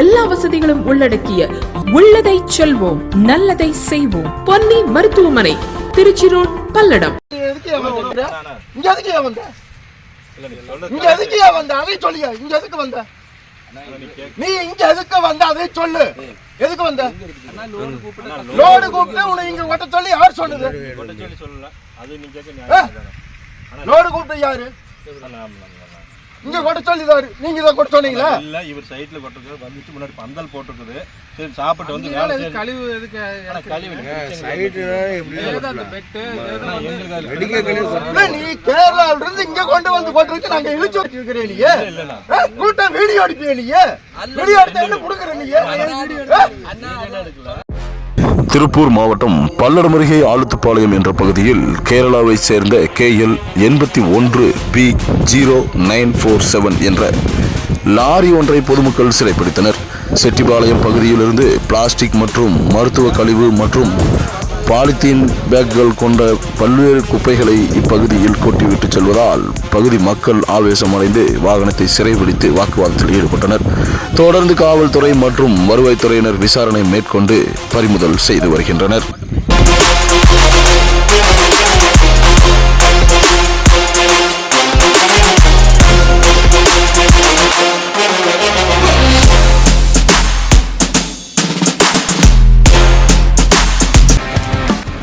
எல்லா வசதிகளும் உள்ளடக்கிய உள்ளதை செல்வோம் நல்லதை செய்வோம். பொன்னி மருத்துவமனை திருச்சி ரோட் பல்லடம். எதுக்கு ஏன் வந்த? இங்க எதுக்கு வந்த? இங்க எதுக்கு ஏன் வந்த? அதை சொல்லியா இங்க எதுக்கு வந்த? நீ இங்க எதுக்கு வந்த? அதை சொல்லு. எதுக்கு வந்த? லோடு கூப்பிட்டு உன்னை இங்க ஒட்ட சொல்லி யார் சொன்னது? லோடு கூப்பிட்டு யாரு? இங்க கொட்ட சொல்லி தாரு நீங்க இதை கொட்ட சொன்னீங்களா? இல்ல இவர் சைட்ல கொட்டிருக்காரு வந்துட்டு முன்னாடி பந்தல் போட்டிருக்குது. சரி சாப்பிட்டு வந்து வேலை செய்ய கழிவு எதுக்கு ஆனா கழிவு இல்ல, நீ கேரளால இருந்து இங்க கொண்டு வந்து கொட்டிருக்கு நாங்க இழுச்சு வச்சிருக்கிறேன் நீ. ஆ? கூட்டம் வீடியோ எடுப்பிய நீ? வீடியோ எடுத்த என்ன கொடுக்குற நீ? ஆ? திருப்பூர் மாவட்டம் பல்லடம் அருகே ஆலுத்துப்பாளையம் என்ற பகுதியில் கேரளாவைச் சேர்ந்த கேஎல் எண்பத்தி ஒன்று B zero nine four seven என்ற லாரி ஒன்றை பொதுமக்கள் சிறைப்பிடித்தனர். செட்டிபாளையம் பகுதியிலிருந்து பிளாஸ்டிக் மற்றும் மருத்துவ கழிவு மற்றும் பாலித்தீன் பேக்குகள் கொண்ட பல்வேறு குப்பைகளை இப்பகுதியில் கொட்டிவிட்டு செல்வதால் பகுதி மக்கள் ஆவேசமடைந்து வாகனத்தை சிறைபிடித்து வாக்குவாதத்தில் ஈடுபட்டனர். தொடர்ந்து காவல்துறை மற்றும் வருவாய்த்துறையினர் விசாரணை மேற்கொண்டு பறிமுதல் செய்து வருகின்றனர்.